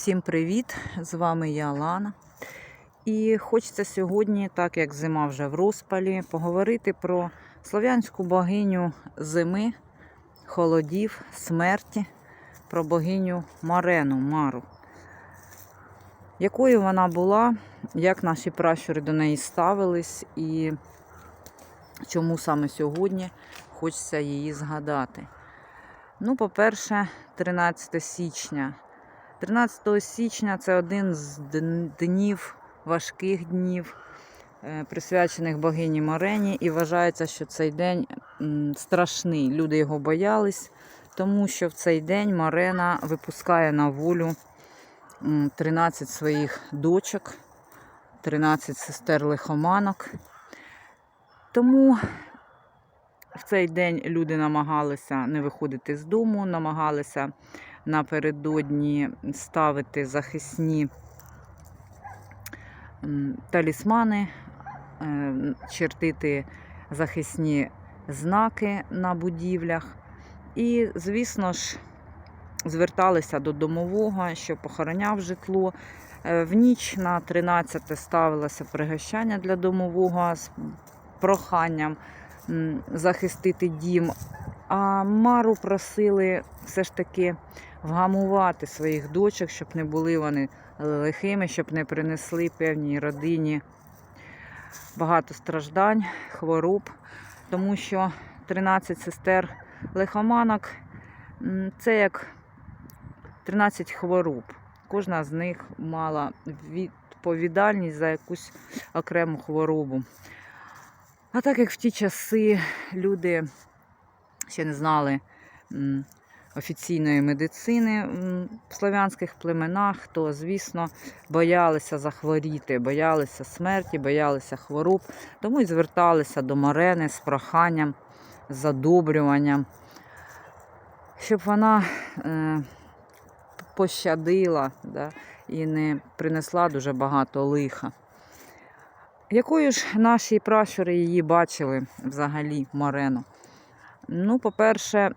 Всім привіт! З вами я Лана. І хочеться сьогодні, так як зима вже в розпалі, поговорити про слов'янську богиню зими, холодів, смерті, про богиню Марену Мару. Якою вона була, як наші пращури до неї ставились, і чому саме сьогодні хочеться її згадати. Ну, по-перше, 13 січня. 13 січня це один з днів, важких днів, е, присвячених богині Марені, і вважається, що цей день страшний. Люди його боялись, тому що в цей день Марена випускає на волю 13 своїх дочок, 13 сестер лихоманок. Тому в цей день люди намагалися не виходити з дому, намагалися напередодні ставити захисні талісмани, е, чертити захисні знаки на будівлях. І, звісно ж, зверталися до домового, що похороняв житло. Е, В ніч на 13 ставилося пригощання для домового з проханням захистити дім. А Мару просили все ж таки вгамувати своїх дочок, щоб не були вони лихими, щоб не принесли певній родині багато страждань, хвороб, тому що 13 сестер лихоманок це як 13 хвороб. Кожна з них мала відповідальність за якусь окрему хворобу. А так як в ті часи люди ще не знали офіційної медицини в славянських племенах, то, звісно, боялися захворіти, боялися смерті, боялися хвороб, тому і зверталися до Марени з проханням, з задобрюванням, щоб вона е, пощадила да, і не принесла дуже багато лиха. Якою ж наші пращури її бачили взагалі Марену? Ну, по-перше,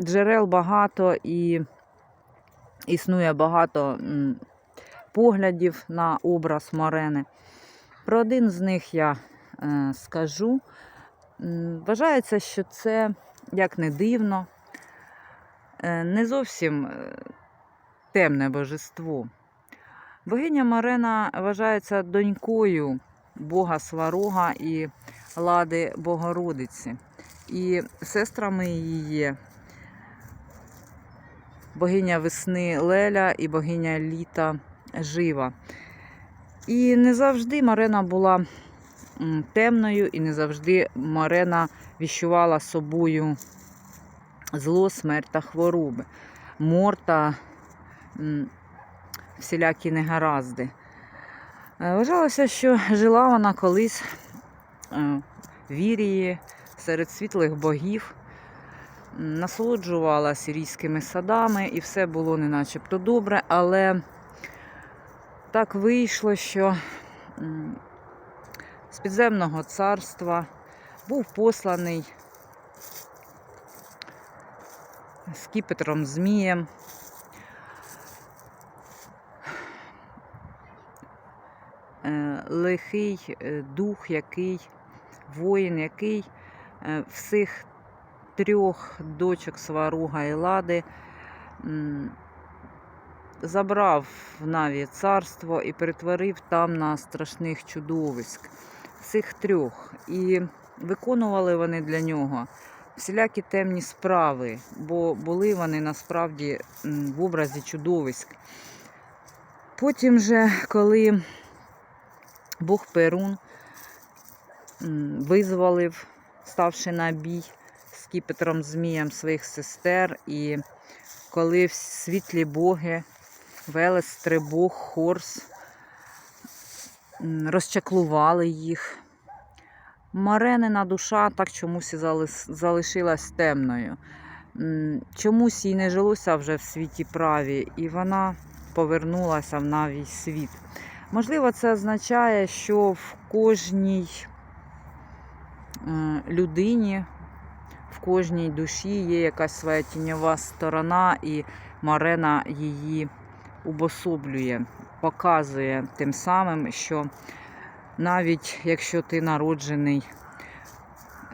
джерел багато і існує багато поглядів на образ Марени. Про один з них я е, скажу. Вважається, що це, як не дивно, е, не зовсім е, темне божество. Богиня Марена вважається донькою Бога Сварога і Лади Богородиці. І сестрами її є богиня весни Леля і богиня літа Жива. І не завжди Марена була темною, і не завжди Марена віщувала собою зло, смерть та хвороби, мор та всілякі негаразди. Е, Вважалося, що жила вона колись е, в Вірії серед світлих богів, м, насолоджувала сирійськими садами, і все було не начебто добре, але так вийшло, що з підземного царства був посланий скіпетром Змієм е, лихий е, дух, який воїн, який всіх трьох дочок Сваруга і Лади забрав в Наві царство і перетворив там на страшних чудовиськ. Всіх трьох. І виконували вони для нього всілякі темні справи, бо були вони насправді в образі чудовиськ. Потім же, коли Бог Перун визволив, ставши на бій з кіпетром Змієм своїх сестер, і коли світлі боги Велес, Стрибог, Хорс розчаклували їх. Маренина душа так чомусь і залишилась темною. Чомусь їй не жилося вже в світі праві, і вона повернулася в навій світ. Можливо, це означає, що в кожній людині, в кожній душі є якась своя тіньова сторона, і Марена її убособлює, показує тим самим, що навіть якщо ти народжений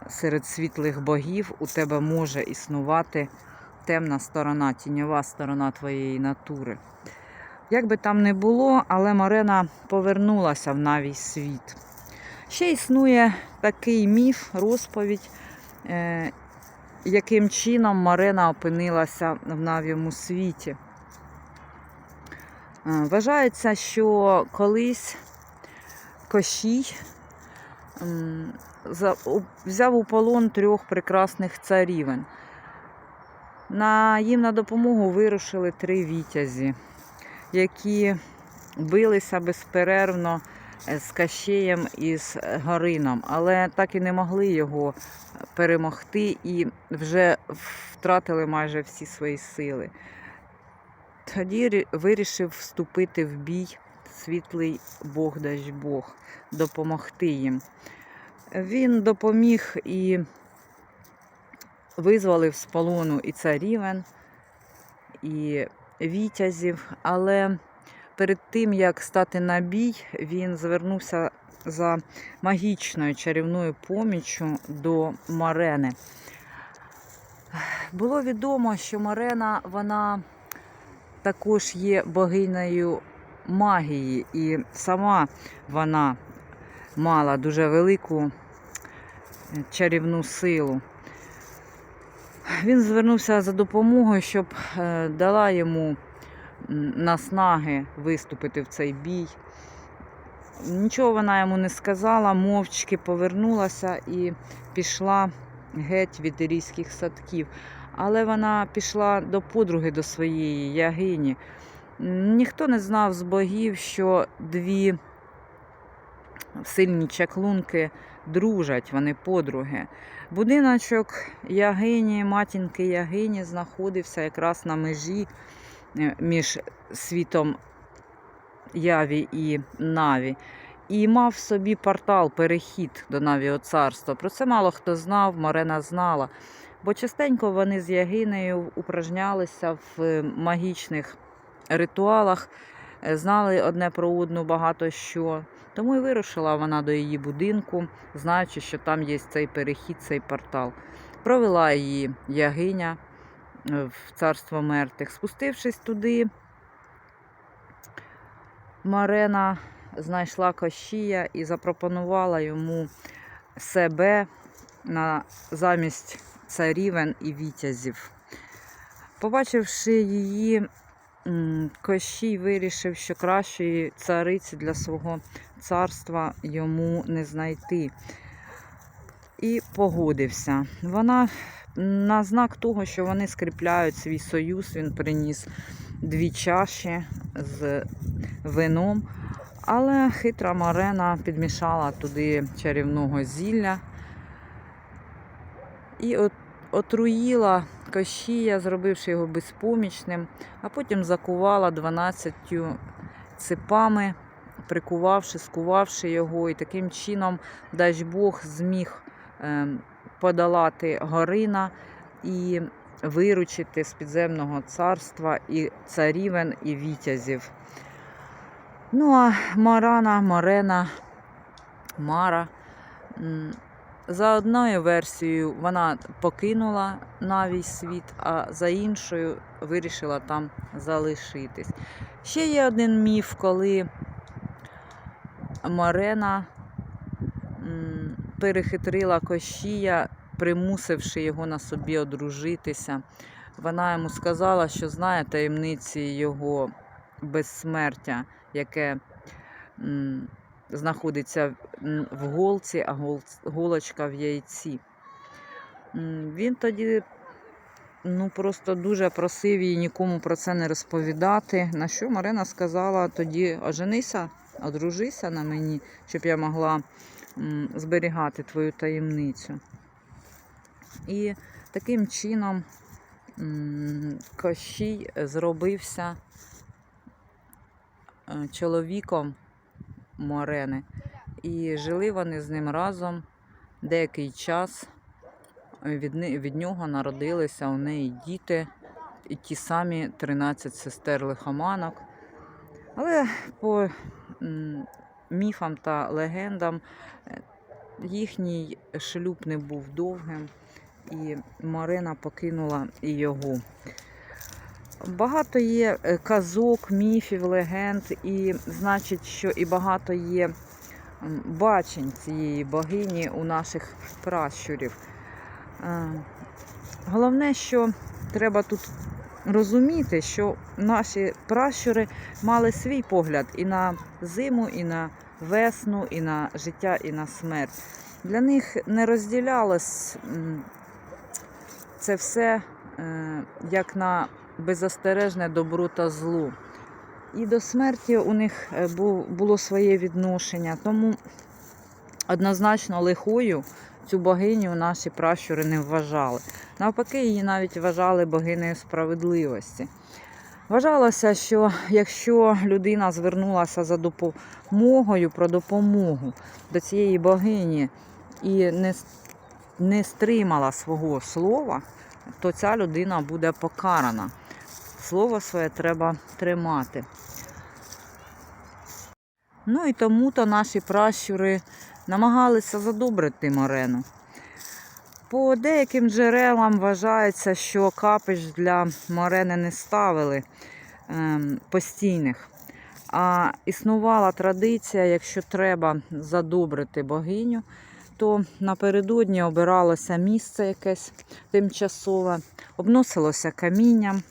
серед світлих богів, у тебе може існувати темна сторона, тіньова сторона твоєї натури. Як би там не було, але Марена повернулася в навій світ. Ще існує такий міф, розповідь, е, яким чином Марена опинилася в нав'єму світі. Е, Вважається, що колись Кощій взяв у полон трьох прекрасних царівен. На їм на допомогу вирушили три вітязі, які билися безперервно з Кащеєм і з Горином, але так і не могли його перемогти і вже втратили майже всі свої сили. Тоді вирішив вступити в бій світлий Бог дасть Бог, допомогти їм. Він допоміг і визволив з полону і царівен, і вітязів, але перед тим, як стати на бій, він звернувся за магічною чарівною поміччю до Марени. Було відомо, що Марена вона також є богинею магії, і сама вона мала дуже велику е, чарівну силу. Він звернувся за допомогою, щоб е, дала йому наснаги виступити в цей бій. Нічого вона йому не сказала, мовчки повернулася і пішла геть від ірійських садків. Але вона пішла до подруги до своєї ягині. Ніхто не знав з богів, що дві сильні чаклунки дружать, вони подруги. Будиночок Ягині, матінки Ягині знаходився якраз на межі між світом Яві і Наві. І мав в собі портал, перехід до Навіо царства. Про це мало хто знав, Марена знала. Бо частенько вони з Ягинею упражнялися в е, магічних ритуалах, е, знали одне про одну багато що. Тому і вирушила вона до її будинку, знаючи, що там є цей перехід, цей портал. Провела її ягиня е, в царство мертвих. Спустившись туди, Марена знайшла Кощія і запропонувала йому себе на замість царівен і вітязів. Побачивши її, Кощій вирішив, що кращої цариці для свого царства йому не знайти. І погодився. Вона на знак того, що вони скріпляють свій союз, він приніс дві чаші з вином. Але хитра Марена підмішала туди чарівного зілля і от, отруїла Кощія, зробивши його безпомічним, а потім закувала 12 цепами, прикувавши, скувавши його, і таким чином дасть Бог зміг подолати Горина і виручити з підземного царства і царівен, і вітязів. Ну а Марана, Марена, Мара. За одною версією вона покинула навій світ, а за іншою вирішила там залишитись. Ще є один міф, коли Марена м, перехитрила Кощія, примусивши його на собі одружитися. Вона йому сказала, що знає таємниці його безсмертя, яке м, знаходиться в голці, а гол- голочка в яйці. М, Він тоді ну, просто дуже просив її нікому про це не розповідати. На що Марина сказала тоді оженися, одружися на мені, щоб я могла зберігати твою таємницю. І таким чином Кощій зробився е, чоловіком Морени. І жили вони з ним разом деякий час. Від, від нього народилися у неї діти, і ті самі 13 сестер лихоманок, Але по міфам та легендам їхній шлюб не був довгим, і Марина покинула і його. Багато є е, казок, міфів, легенд, і значить, що і багато є бачень цієї богині у наших пращурів. Е, Головне, що треба тут розуміти, що наші пращури мали свій погляд і на зиму, і на весну, і на життя, і на смерть. Для них не розділялось це все е, як на беззастережне добро та зло. І до смерті у них е, було своє відношення. Тому однозначно лихою цю богиню наші пращури не вважали. Навпаки, її навіть вважали богинею справедливості. Вважалося, що якщо людина звернулася за допомогою про допомогу до цієї богині і не, не стримала свого слова, то ця людина буде покарана. Слово своє треба тримати. Ну і тому-то наші пращури намагалися задобрити Морену. По деяким джерелам вважається, що капищ для Морени не ставили ем, постійних. А існувала традиція, якщо треба задобрити богиню, то напередодні обиралося місце якесь тимчасове, обносилося камінням,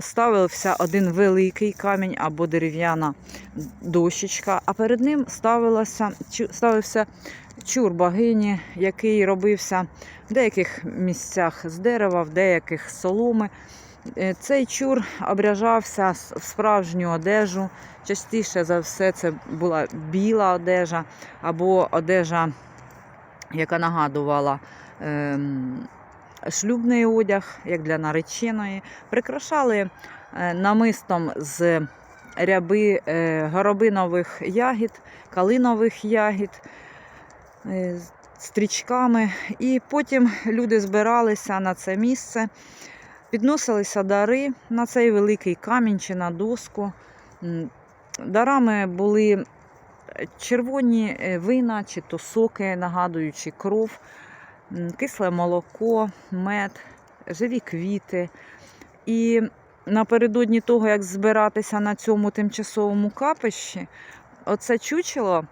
ставився один великий камінь або дерев'яна дощечка, а перед ним ставилося, ставився чур богині, який робився в деяких місцях з дерева, в деяких з соломи. Е, Цей чур обряжався в справжню одежу. Частіше за все це була біла одежа або одежа, яка нагадувала ем, шлюбний одяг, як для нареченої. Прикрашали е, намистом з ряби е, горобинових ягід, калинових ягід, стрічками. І потім люди збиралися на це місце, підносилися дари на цей великий камінь чи на доску. Дарами були червоні е, вина чи то соки, нагадуючи кров, кисле молоко, мед, живі квіти. І напередодні того, як збиратися на цьому тимчасовому капищі, оце чучело,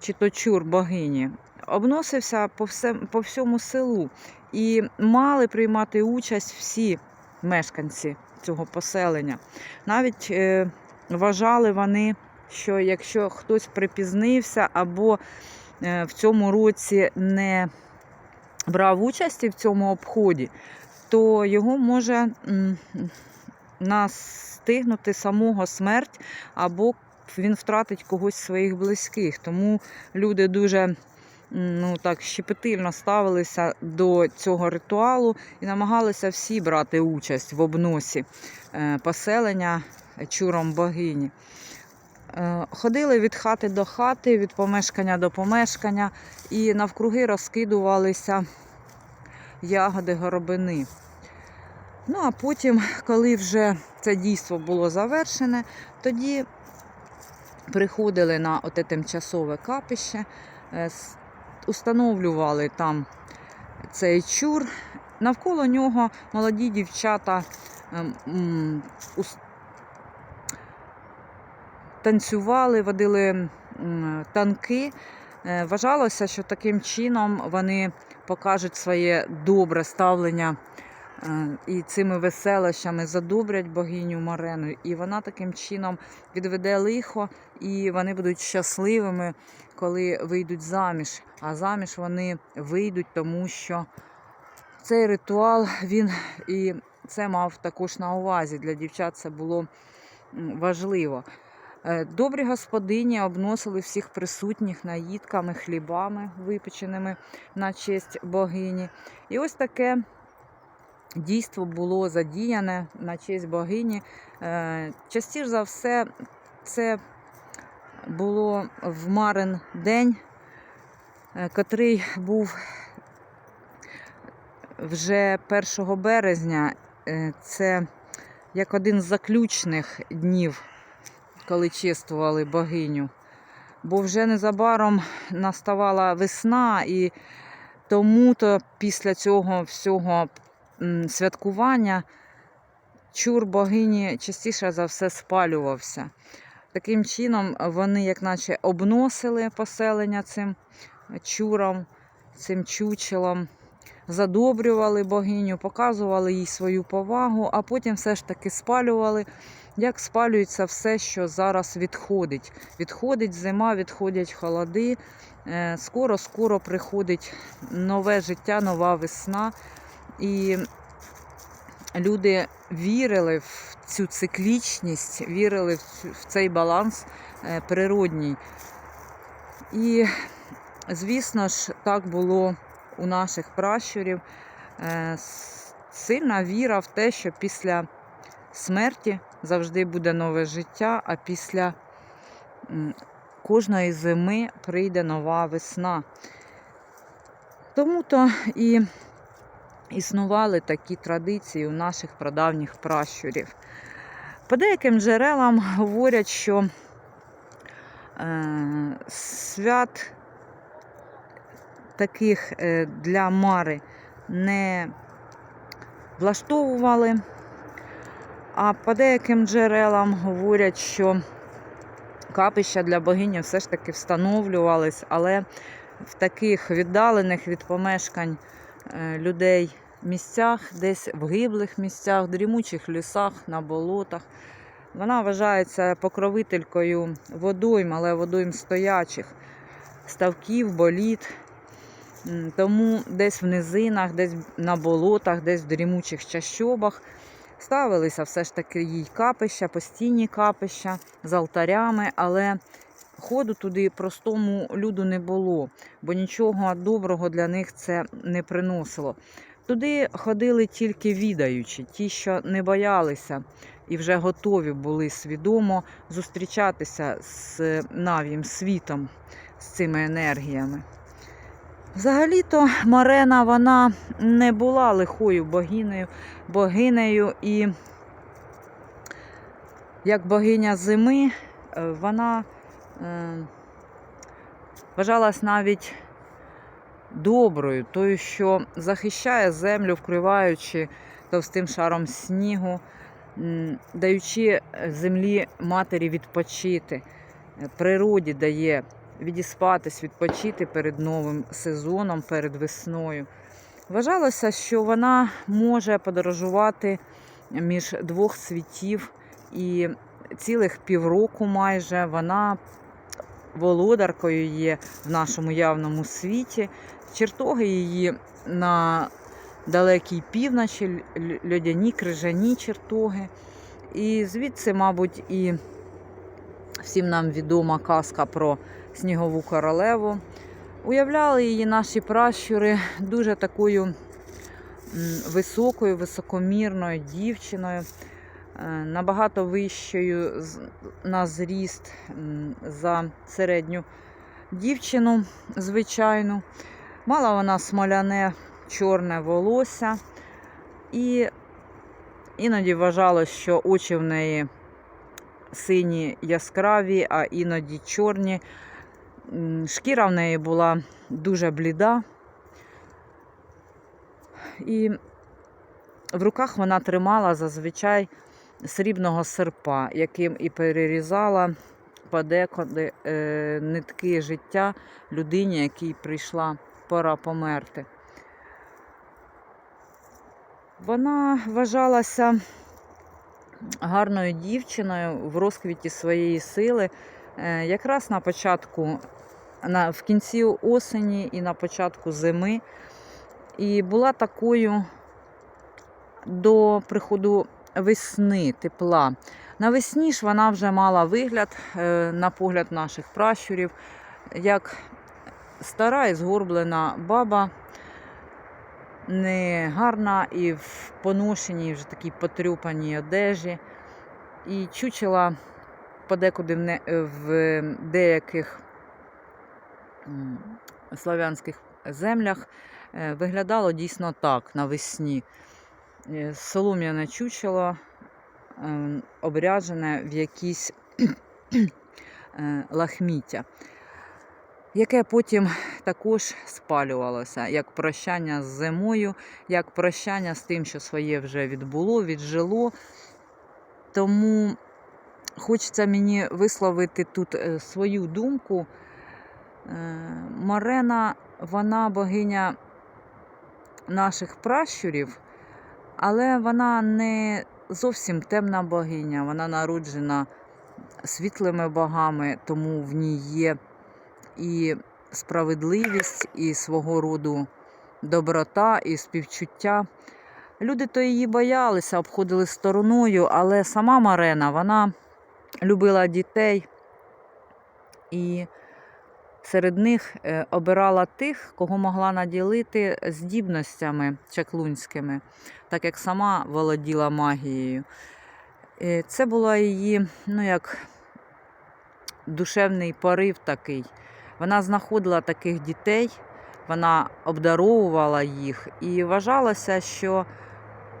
чи то чур богині, обносився по, все, по всьому селу. І мали приймати участь всі мешканці цього поселення. Навіть е, вважали вони, що якщо хтось припізнився або е, в цьому році не брав участі в цьому обході, то його може м, настигнути самого смерть, або він втратить когось з своїх близьких. Тому люди дуже ну, так, щепетильно ставилися до цього ритуалу і намагалися всі брати участь в обносі е, поселення чуром богині. Е, Ходили від хати до хати, від помешкання до помешкання, і навкруги розкидувалися ягоди горобини. Ну, а потім, коли вже це дійство було завершене, тоді приходили на оте тимчасове капище, е, установлювали там цей чур. Навколо нього молоді дівчата ем, танцювали, водили танки. Е, Вважалося, що таким чином вони покажуть своє добре ставлення і цими веселощами задобрять богиню Марену. І вона таким чином відведе лихо, і вони будуть щасливими, коли вийдуть заміж. А заміж вони вийдуть, тому що цей ритуал він і це мав також на увазі. Для дівчат це було важливо. Е, Добрі господині обносили всіх присутніх наїдками, хлібами, випеченими на честь богині. І ось таке дійство було задіяне на честь богині. Е, Частіше за все, це було в Марин день, е, котрий був вже 1 березня. Е, Це як один з заключних днів, коли чествували богиню. Бо вже незабаром наставала весна, і тому-то після цього всього святкування чур богині частіше за все спалювався. Таким чином, вони, як наче, обносили поселення цим чуром, цим чучелом, задобрювали богиню, показували їй свою повагу, а потім все ж таки спалювали, як спалюється все, що зараз відходить. Відходить зима, відходять холоди. Е, Скоро-скоро приходить нове життя, нова весна. І люди вірили в цю циклічність, вірили в, цей баланс е, природній. І, звісно ж, так було у наших пращурів. Е, Сильна віра в те, що після смерті завжди буде нове життя, а після кожної зими прийде нова весна. Тому то і існували такі традиції у наших прадавніх пращурів. По деяким джерелам говорять, що е, свят таких е, для Мари не влаштовували. А по деяким джерелам говорять, що капища для богині все ж таки встановлювались, але в таких віддалених від помешкань е, людей місцях, десь в гиблих місцях, дрімучих лісах, на болотах. Вона вважається покровителькою водойм, але водойм стоячих, ставків, боліт. Тому десь в низинах, десь на болотах, десь в дрімучих чащобах ставилися все ж таки їй капища, постійні капища з алтарями, але ходу туди простому люду не було, бо нічого доброго для них це не приносило. Туди ходили тільки відаючі, ті, що не боялися і вже готові були свідомо зустрічатися з навім світом, з цими енергіями. Взагалі-то Марена вона не була лихою богинею, богинею і як богиня зими, е, вона е, вважалась навіть доброю, тою, що захищає землю, вкриваючи товстим шаром снігу, даючи землі матері відпочити, е, природі дає відіспатись, відпочити перед новим сезоном, перед весною. Вважалося, що вона може подорожувати між двох світів і цілих півроку майже вона володаркою є в нашому явному світі. Чертоги її на далекій півночі, льодяні, крижані чертоги. І звідси, мабуть, і всім нам відома казка про снігову королеву. Уявляли її наші пращури дуже такою високою, високомірною дівчиною, е, набагато вищою на зріст за середню дівчину, звичайну. Мала вона смоляне чорне волосся, і іноді вважалось, що очі в неї сині яскраві, а іноді чорні. Шкіра в неї була дуже бліда. І в руках вона тримала зазвичай срібного серпа, яким і перерізала подекуди е, нитки життя людині, якій прийшла пора померти. Вона вважалася гарною дівчиною в розквіті своєї сили. Е, Якраз на початку, на, в кінці осені і на початку зими. І була такою до приходу весни, тепла. Навесні ж вона вже мала вигляд, е, на погляд наших пращурів, як стара і згорблена баба, не гарна і в поношеній вже такій потрюпаній одежі. І чучела подекуди в, не, в деяких м, славянських землях е, виглядало дійсно так навесні. Е, Солом'яне чучело е, обряджене в якісь е, лахміття, яке потім також спалювалося як прощання з зимою, як прощання з тим, що своє вже відбуло, віджило. Тому хочеться мені висловити тут е, свою думку. Е, Марена, вона богиня наших пращурів, але вона не зовсім темна богиня, вона народжена світлими богами, тому в ній є і справедливість, і свого роду доброта, і співчуття. Люди то її боялися, обходили стороною, але сама Марена, вона любила дітей і серед них е, обирала тих, кого могла наділити здібностями чаклунськими, так як сама володіла магією. Е, Це була її, ну як душевний порив такий. Вона знаходила таких дітей, вона обдаровувала їх і вважалося, що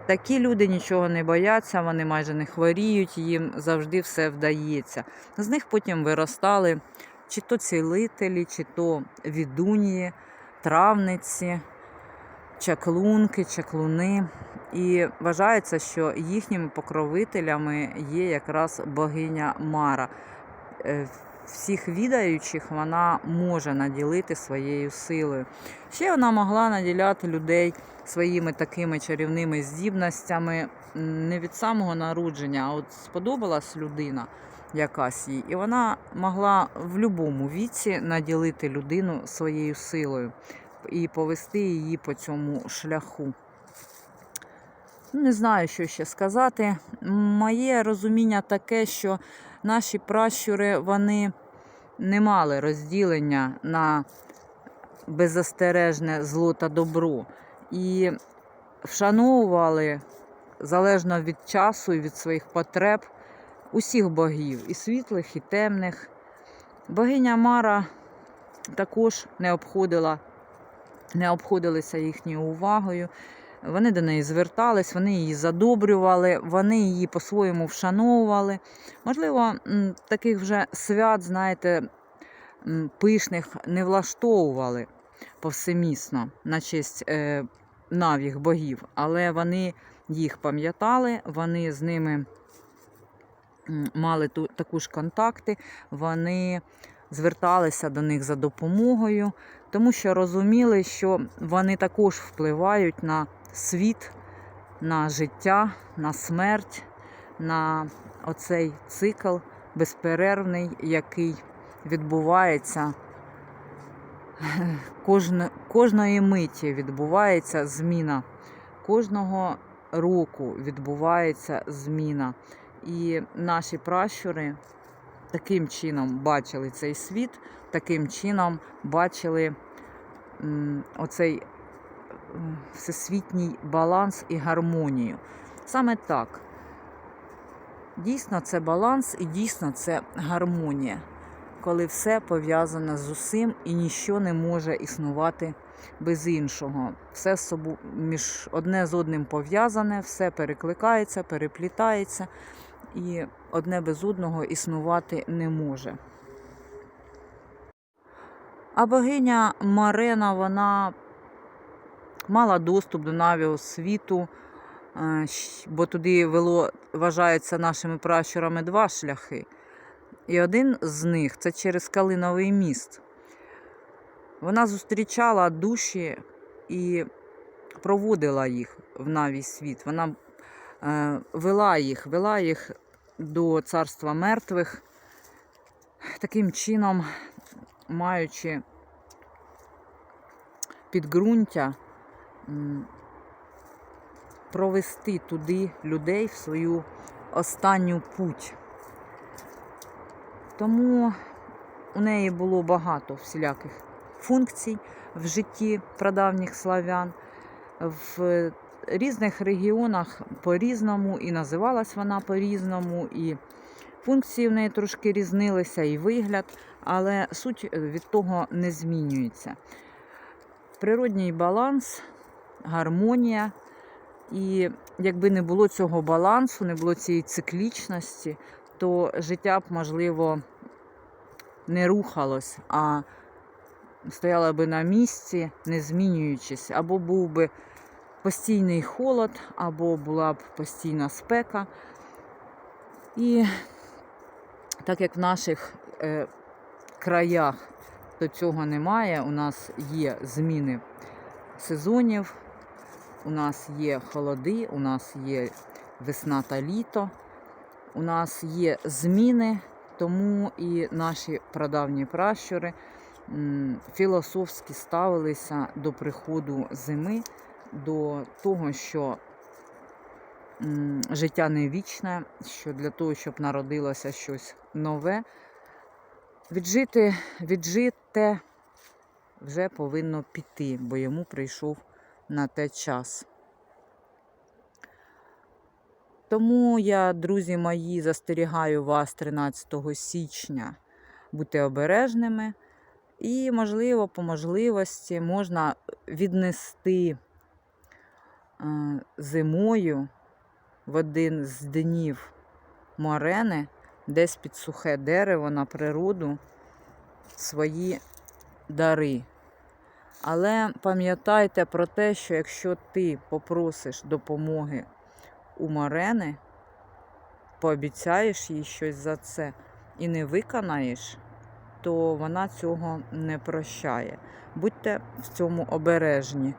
такі люди нічого не бояться, вони майже не хворіють, їм завжди все вдається. З них потім виростали чи то цілителі, чи то відунії, травниці, чаклунки, чаклуни. І вважається, що їхніми покровителями є якраз богиня Мара. Всіх відаючих вона може наділити своєю силою. Ще вона могла наділяти людей своїми такими чарівними здібностями не від самого народження, а от сподобалась людина якась їй, і вона могла в будь-якому віці наділити людину своєю силою і повести її по цьому шляху. Не знаю, що ще сказати. Моє розуміння таке, що наші пращури вони не мали розділення на беззастережне зло та добро. І вшановували залежно від часу і від своїх потреб усіх богів, і світлих, і темних. Богиня Мара також не обходила, не обходилися їхньою увагою. Вони до неї звертались, вони її задобрювали, вони її по-своєму вшановували. Можливо, таких вже свят, знаєте, пишних не влаштовували повсемісно на честь е, навіх богів, але вони їх пам'ятали, вони з ними мали ту, таку ж контакти, вони зверталися до них за допомогою, тому що розуміли, що вони також впливають на світ, на життя, на смерть, на оцей цикл безперервний, який відбувається кожне, кожної миті відбувається зміна. Кожного року відбувається зміна. І наші пращури таким чином бачили цей світ, таким чином бачили оцей всесвітній баланс і гармонію. Саме так. Дійсно, це баланс і дійсно це гармонія, коли все пов'язане з усім і ніщо не може існувати без іншого. Все з між одне з одним пов'язане, все перекликається, переплітається, і одне без одного існувати не може. А богиня Марена, вона мала доступ до навіо світу, е, бо туди вело, вважається нашими пращурами два шляхи. І один з них це через Калиновий міст. Вона зустрічала душі і проводила їх в навій світ. Вона е, вела їх, вела їх до царства мертвих, таким чином маючи підґрунтя провести туди людей в свою останню путь. Тому у неї було багато всіляких функцій в житті прадавніх славян. В різних регіонах по-різному, і називалась вона по-різному, і функції в неї трошки різнилися, і вигляд, але суть від того не змінюється. Природній баланс, гармонія І якби не було цього балансу, не було цієї циклічності, то життя б, можливо, не рухалось, а стояло би на місці, не змінюючись, або був би постійний холод, або була б постійна спека. І так як в наших е, краях до цього немає, у нас є зміни сезонів, у нас є холоди, у нас є весна та літо, у нас є зміни, тому і наші прадавні пращури філософськи ставилися до приходу зими, до того, що життя не вічне, що для того, щоб народилося щось нове, віджити, віджите вже повинно піти, бо йому прийшов на те час. Тому я, друзі мої, застерігаю вас 13 січня бути обережними. І, можливо, по можливості можна віднести е, зимою в один з днів морени, десь під сухе дерево на природу свої дари. Але пам'ятайте про те, що якщо ти попросиш допомоги у Марени, пообіцяєш їй щось за це і не виконаєш, то вона цього не прощає. Будьте в цьому обережні.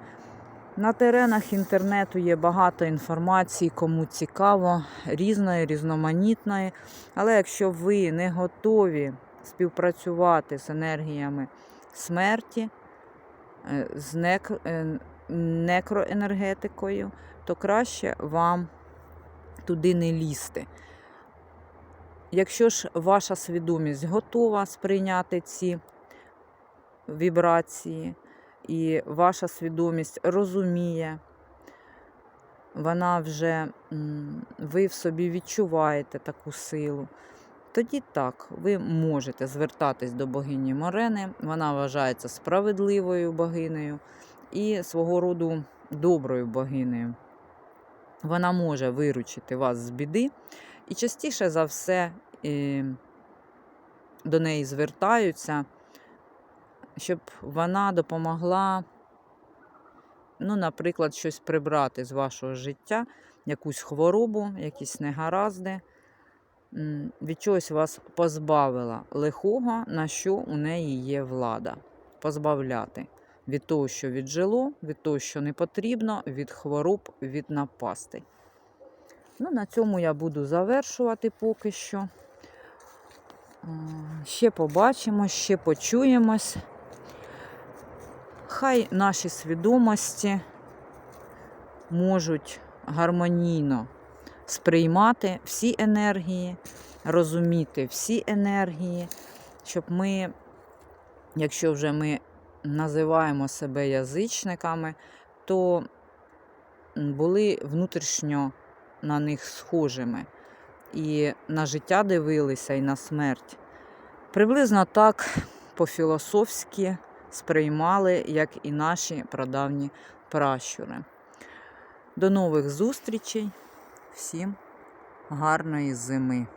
На теренах інтернету є багато інформації, кому цікаво, різної, різноманітної. Але якщо ви не готові співпрацювати з енергіями смерті, з нек- е, некроенергетикою, то краще вам туди не лізти. Якщо ж ваша свідомість готова сприйняти ці вібрації, і ваша свідомість розуміє, вона вже, ви в собі відчуваєте таку силу, тоді так, ви можете звертатись до богині Морени. Вона вважається справедливою богинею і свого роду доброю богинею. Вона може виручити вас з біди, і частіше за все е, до неї звертаються, щоб вона допомогла, ну, наприклад, щось прибрати з вашого життя, якусь хворобу, якісь негаразди, від чогось вас позбавила лихого, на що у неї є влада. Позбавляти від того, що віджило, від того, що не потрібно, від хвороб, від напастей. Ну, на цьому я буду завершувати поки що. Ще побачимо, ще почуємось. Хай наші свідомості можуть гармонійно сприймати всі енергії, розуміти всі енергії, щоб ми, якщо вже ми називаємо себе язичниками, то були внутрішньо на них схожими. І на життя дивилися, і на смерть. Приблизно так по-філософськи сприймали, як і наші прадавні пращури. До нових зустрічей, всім гарної зими!